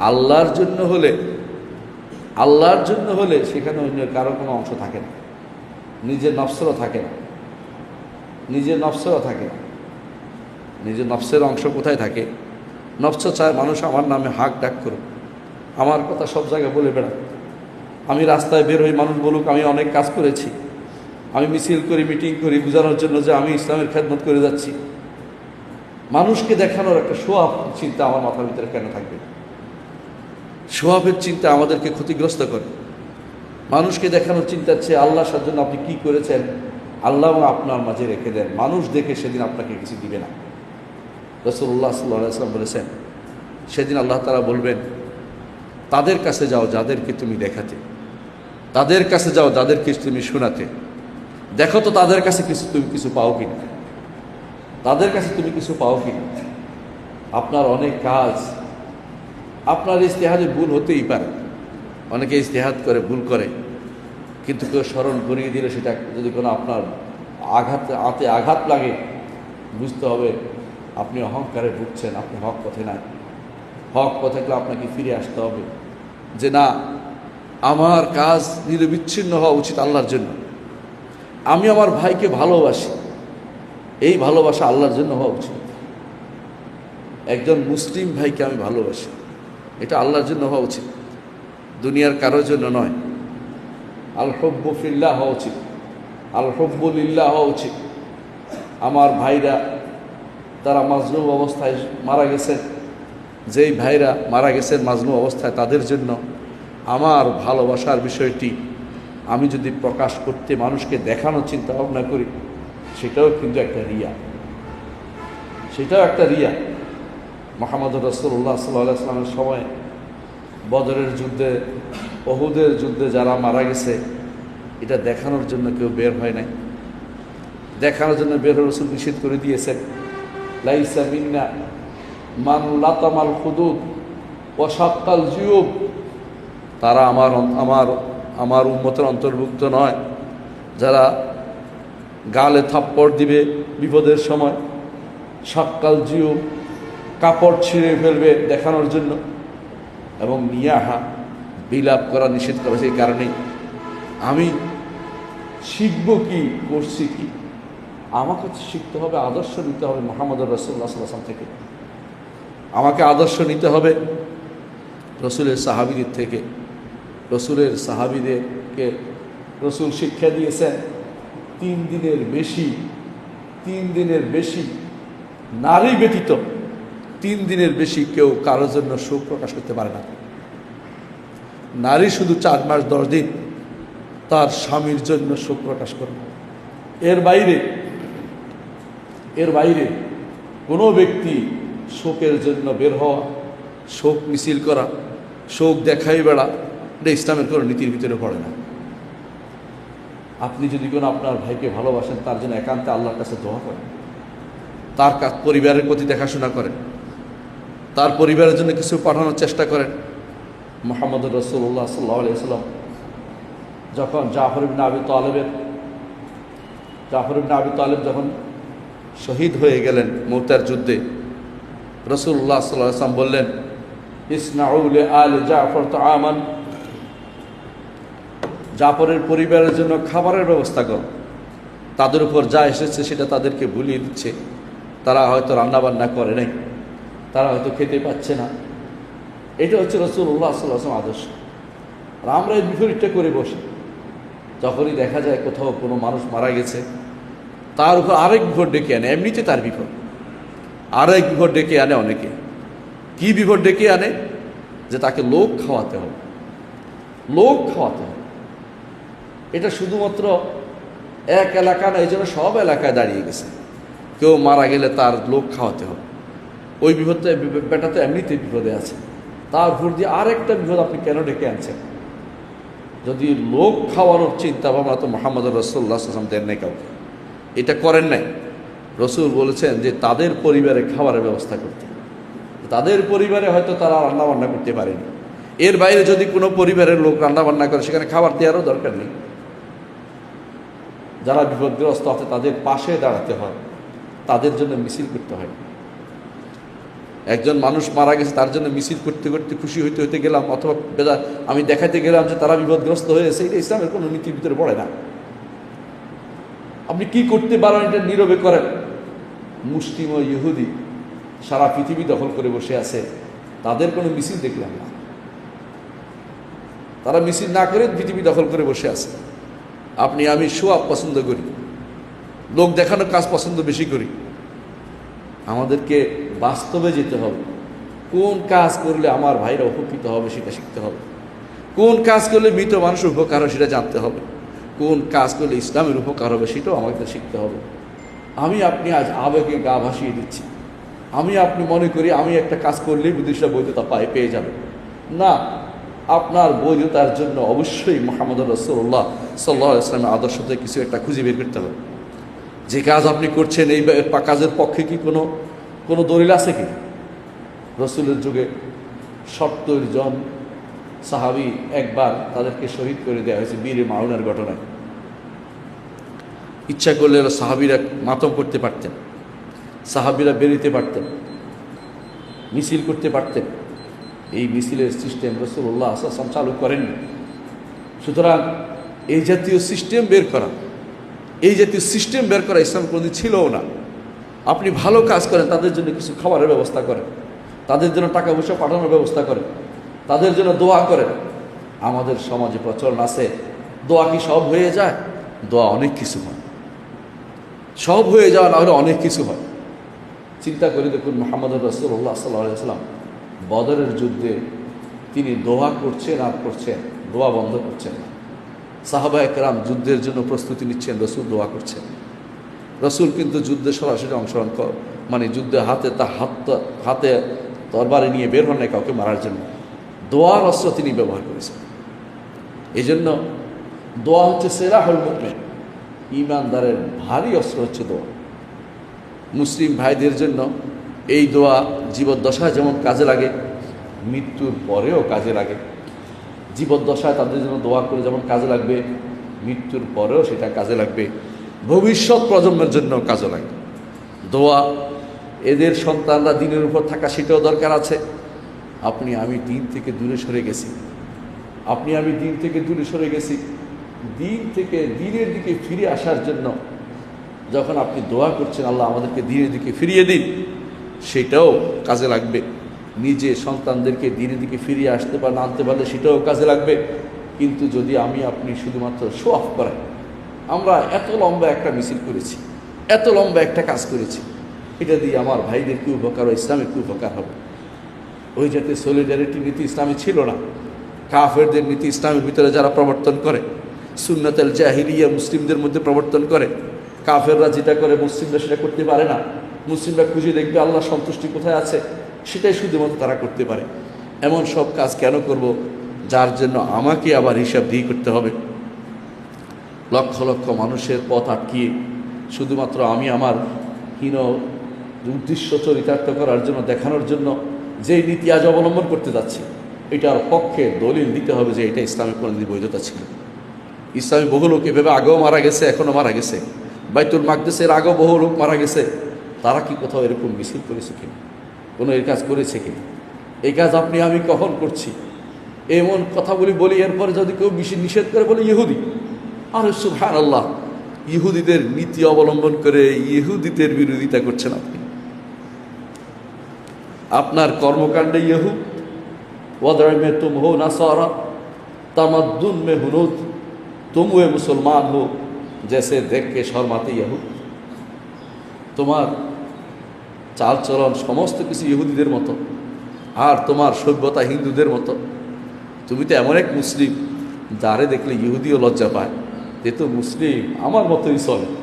আল্লাহর জন্য হলে, আল্লাহর জন্য হলে সেখানে অন্য কারও কোনো অংশ থাকে না। নিজের নফসেরও থাকে না। নিজের নফসেরও থাকে না। নিজের নফসের অংশ কোথায় থাকে? নফস চায় মানুষ আমার নামে হাক ডাক করুক। আমার কথা সব জায়গায় বলে বেড়া আমি রাস্তায় বের হই, মানুষ বলুক, আমি অনেক কাজ করেছি। আমি মিছিল করি, মিটিং করি, বোঝানোর জন্য যে আমি ইসলামের খেদমত করে যাচ্ছি। মানুষকে দেখানোর একটা সোয়াব, চিন্তা আমার মাথার ভিতরে কেন থাকবে? সোয়াবের চিন্তা আমাদেরকে ক্ষতিগ্রস্ত করে। মানুষকে দেখানোর চিন্তার চেয়ে আল্লাহ জন্য আপনি কি করেছেন? আল্লাহ আপনার মাঝে রেখে দেন। মানুষ দেখে সেদিন আপনাকে কিছু দিবে না। রসুল্লাহ সাল্লাম বলেছেন, সেদিন আল্লাহ তারা বলবেন, তাদের কাছে যাও, যাদেরকে তুমি দেখাতে। তাদের কাছে যাও, যাদেরকে তুমি শোনাতে। দেখো তো তাদের কাছে কিছু তুমি কিছু পাও কিনা। তাদের কাছে তুমি কিছু পাও কিনা। আপনার অনেক কাজ আপনার ইস্তেহাদে ভুল হতেই পারে। অনেকে ইস্তেহাদ করে, ভুল করে। কিন্তু কেউ স্মরণ করিয়ে দিলে সেটা যদি কোনো আপনার আঘাত আতে আঘাত লাগে, বুঝতে হবে আপনি অহংকারে ভুগছেন, আপনি হক পথে নাই। হক পথেগুলো আপনাকে ফিরে আসতে হবে। যে না, আমার কাজ নিরবিচ্ছিন্ন হওয়া উচিত আল্লাহর জন্য। আমি আমার ভাইকে ভালোবাসি। এই ভালোবাসা আল্লাহর জন্য হওয়া উচিত। একজন মুসলিম ভাইকে আমি ভালোবাসি। এটা আল্লাহর জন্য হওয়া উচিত। দুনিয়ার কারোর জন্য নয়। আল হব্বফিল্লাহ হওয়া উচিত। আল হব্বুলিল্লাহ হওয়া উচিত। আমার ভাইরা, তারা মাজলুম অবস্থায় মারা গেছে। যেই ভাইরা মারা গেছেন মাজলুম অবস্থায়, তাদের জন্য আমার ভালোবাসার বিষয়টি আমি যদি প্রকাশ করতে মানুষকে দেখানোর চিন্তা ভাবনা করি, সেটাও কিন্তু একটা রিয়া। সেটাও একটা রিয়া। মোহাম্মদ রসুল্লাহ সাল্লাহ সময়, বদরের যুদ্ধে অহুদের যুদ্ধে যারা মারা গেছে, এটা দেখানোর জন্য কেউ বের হয় নাই। দেখানোর জন্য বের হয়ে রসুল নিষেধ করে দিয়েছেন। লাইসা মিন্না মান লাতামাল খুদুদ অসাক্কাল জিউব তারা আমার আমার আমার উন্মতের অন্তর্ভুক্ত নয়। যারা গালে থাপ্পড় দিবে বিপদের সময় সাক্কাল জিও কাপড় ছিঁড়ে ফেলবে দেখানোর জন্য এবং নিয়াহা বিলাপ করা নিষেধ করা সেই কারণেই। আমি শিখব কি, করছি কি? আমাকে শিখতে হবে, আদর্শ নিতে হবে মোহাম্মদ রসুল্লাহ সাল্লাম থেকে। আমাকে আদর্শ নিতে হবে রসুলের সাহাবিদের থেকে। রসুলের সাহাবিদেরকে রসুল শিক্ষা দিয়েছেন, তিন দিনের বেশি, তিন দিনের বেশি নারী ব্যতীত তিন দিনের বেশি কেউ কারোর জন্য শোক প্রকাশ করতে পারে না। নারী শুধু চার মাস, দশ দিন তার স্বামীর জন্য শোক প্রকাশ করে এর বাইরে এর বাইরে কোনো ব্যক্তি শোকের জন্য বের হওয়া শোক মিছিল করা শোক দেখাই বেড়া, এটা ইসলামের কোনো নীতির ভিতরে পড়ে না। আপনি যদি কোনো আপনার ভাইকে ভালোবাসেন, তার জন্য একান্তে আল্লাহর কাছে দোয়া করেন। তার পরিবারের প্রতি দেখাশোনা করেন। তার পরিবারের জন্য কিছু পাঠানোর চেষ্টা করেন। মোহাম্মদ রসুল্লাহ সাল্লাহ সাল্লাম যখন জাফর ইবিন আবি তালেবের জাফর ইবিন আবি তালেব যখন শহীদ হয়ে গেলেন মৌতার যুদ্ধে রসুল্লাহ সাল্লাহ আসলাম বললেন ইসনাউল আল জাফর তো আমান জাফরের পরিবারের জন্য খাবারের ব্যবস্থা করো। তাদের উপর যা এসেছে সেটা তাদেরকে ভুলিয়ে দিচ্ছে। তারা হয়তো রান্নাবান্না করে নাই। তারা হয়তো খেতে পাচ্ছে না। এটা হচ্ছে রসুল্লাহ সাল্লাম আদর্শ। আর আমরা এই বিপরীতটা করে বসি। যখনই দেখা যায় কোথাও কোনো মানুষ মারা গেছে, তার উপর আরেক বিপদ ডেকে আনে, এমনিতে তার বিপদ। আরেক বিপদ ডেকে আনে অনেকে। কি বিপদ ডেকে আনে? যে তাকে লোক খাওয়াতে হবে। লোক খাওয়াতে হবে। এটা শুধুমাত্র এক এলাকা না, এই জন্য সব এলাকায় দাঁড়িয়ে গেছে। কেউ মারা গেলে তার লোক খাওয়াতে হবে। ওই বিপদটা বেটা তো এমনিতেই বিপদে আছে। তার উপর দিয়ে আরেকটা বিপদ আপনি কেন ডেকে আনছেন? যদি লোক খাওয়ানোর চিন্তা ভাবনা তো মোহাম্মদ রসুল্লাহ আসলাম দেন নাই কাউকে। এটা করেন নাই। রসুল বলেছেন যে তাদের পরিবারে খাবারের ব্যবস্থা করতে। তাদের পরিবারে হয়তো তারা রান্না বান্না করতে পারেনি। এর বাইরে যদি কোনো পরিবারের লোক রান্না বান্না করে, সেখানে খাবার দেওয়ারও দরকার নেই। যারা বিপদগ্রস্ত আছে, তাদের পাশে দাঁড়াতে হয়। তাদের জন্য মিছিল করতে হয়। একজন মানুষ মারা গেছে, তার জন্য মিছিল করতে করতে খুশি হইতে হইতে গেলাম, অথবা বেদা, আমি দেখাতে গেলাম যে তারা বিপদগ্রস্ত হয়েছে, এটা ইসলামের কোনো নীতির ভিতরে পড়ে না। আপনি কি করতে পারেন এটা নীরবে করেন? মুসলিম ও ইহুদি সারা পৃথিবী দখল করে বসে আছে, তাদের কোনো মিছিল দেখলাম না। তারা মিছিল না করে পৃথিবী দখল করে বসে আছে। আপনি, আমি সোয়াব পছন্দ করি, লোক দেখানোর কাজ পছন্দ বেশি করি। আমাদেরকে বাস্তবে যেতে হবে। কোন কাজ করলে আমার ভাইরা উপকৃত হবে সেটা শিখতে হবে। কোন কাজ করলে মৃত মানুষ উপকার হবে সেটা জানতে হবে। কোন কাজ করলে ইসলামের উপকার হবে সেটাও আমাকে শিখতে হবে। আমি আপনি আজ আবেগে গা ভাসিয়ে দিচ্ছি। আমি আপনি মনে করি আমি একটা কাজ করলেই বিদেশটা বৈধতা পায় পেয়ে যাবে। না, আপনার বৈধতার জন্য অবশ্যই মোহাম্মদ রসুল্লাহ সাল্লাহ ইসলামের আদর্শ থেকে কিছু একটা খুঁজে বের করতে হবে। যে কাজ আপনি করছেন, এই কাজের পক্ষে কি কোনো কোনো দলিল আছে কি? রসুলের যুগে সত্তর জন সাহাবি একবার তাদেরকে শহীদ করে দেওয়া হয়েছে বীরে মাউনের ঘটনায়। ইচ্ছা করলে সাহাবিরা মাতম করতে পারতেন, সাহাবিরা বেরোতে পারতেন, মিছিল করতে পারতেন। এই মিছিলের সিস্টেম রসুল্লাহ আসাম চালু করেননি। সুতরাং এই জাতীয় সিস্টেম বের করা, এই জাতীয় সিস্টেম বের করা ইসলাম কোনোদিন ছিলও না। আপনি ভালো কাজ করেন, তাদের জন্য কিছু খাবারের ব্যবস্থা করেন। তাদের জন্য টাকা পয়সা পাঠানোর ব্যবস্থা করেন। তাদের জন্য দোয়া করেন। আমাদের সমাজে প্রচলন আছে, দোয়া কি সব হয়ে যায়? দোয়া অনেক কিছু হয়। সব হয়ে যাওয়া না হলে অনেক কিছু হয়। চিন্তা করে দেখুন, মোহাম্মদ রসুল্লাহ সাল্লাম বদরের যুদ্ধে তিনি দোয়া করছেন আর করছেন, দোয়া বন্ধ করছেন সাহাবা একরাম যুদ্ধের জন্য প্রস্তুতি নিচ্ছেন, রসুল দোয়া করছেন। রসুল কিন্তু যুদ্ধে সরাসরি অংশগ্রহণ কর মানে যুদ্ধে হাতে তা হাত হাতে তরবারে নিয়ে বের হন কাউকে মারার জন্য। দোয়ার অস্ত্র তিনি ব্যবহার করেছেন। এই জন্য দোয়া হচ্ছে সেরা হল ইমানদারের ভারী অস্ত্র হচ্ছে দোয়া। মুসলিম ভাইদের জন্য এই দোয়া জীবদ্দশায় যেমন কাজে লাগে, মৃত্যুর পরেও কাজে লাগে। জীবদ্দশায় তাদের জন্য দোয়া করে যেমন কাজে লাগবে, মৃত্যুর পরেও সেটা কাজে লাগবে। ভবিষ্যৎ প্রজন্মের জন্য কাজে লাগবে দোয়া, এদের সন্তানরা দিনের উপর থাকা সেটাও দরকার আছে। আপনি, আমি দিন থেকে দূরে সরে গেছি। আপনি, আমি দিন থেকে দূরে সরে গেছি। দিন থেকে, দিনের দিকে ফিরে আসার জন্য যখন আপনি দোয়া করছেন, আল্লাহ আমাদেরকে দিনের দিকে ফিরিয়ে দিন, সেটাও কাজে লাগবে। নিজে সন্তানদেরকে দিনের দিকে ফিরিয়ে আসতে পারেন আনতে পারলে সেটাও কাজে লাগবে। কিন্তু যদি আমি, আপনি শুধুমাত্র শো অফ করেন আমরা এত লম্বা একটা মিছিল করেছি, এত লম্বা একটা কাজ করেছি, এটা দিয়ে আমার ভাইদের কি উপকার ও ইসলামের কি উপকার হবে? ওই জাতীয় সলিডারিটি নীতি ইসলামে ছিল না। কাফেরদের নীতি ইসলামের ভিতরে যারা প্রবর্তন করে সুন্নতেল জাহিরিয়া মুসলিমদের মধ্যে প্রবর্তন করে, কাফেররা যেটা করে মুসলিমরা সেটা করতে পারে না। মুসলিমরা খুঁজে দেখবে আল্লাহ সন্তুষ্টি কোথায় আছে, সেটাই শুধুমাত্র তারা করতে পারে। এমন সব কাজ কেন করব? যার জন্য আমাকে আবার হিসাব দিয়ে করতে হবে। লক্ষ লক্ষ মানুষের পথ আটকিয়ে শুধুমাত্র আমি আমার হীন উদ্দেশ্য চরিতার্থ করার জন্য, দেখানোর জন্য যে নীতি আজ অবলম্বন করতে যাচ্ছি, এটার পক্ষে দলিল দিতে হবে যে এটা ইসলামের কোনোদিন বৈধতা ছিল। ইসলামী বহু লোক এভাবে আগেও মারা গেছে, এখনও মারা গেছে। বাইতুল মাকদেসের আগেও বহু লোক মারা গেছে। তারা কি কোথাও এরকম মিছিল করেছে কিনা? কোনো এই কাজ করেছে কিনা? এই কাজ আপনি, আমি কখন করছি? এমন কথাগুলি বলি, এরপরে যদি কেউ মিশি নিষেধ করে বলে, ইহুদি আর সুহান আল্লাহ ইহুদিদের নীতি অবলম্বন করে ইহুদিদের বিরোধিতা করছেন আপনি। আপনার কর্মকাণ্ডে ইহুদ ওদর তুম হো না সরা তামাদ্দুন মে হুনুদ, তুম এ মুসলমান হো, জেসে দেখকে শর্মাতে ইহুদ। তোমার চালচলন সমস্ত কিছু ইহুদিদের মতো, আর তোমার সভ্যতা হিন্দুদের মতো। তুমি তো এমন এক মুসলিম, যারে দেখলে ইহুদিও লজ্জা পায়। যে তো মুসলিম আমার মতোই চলে।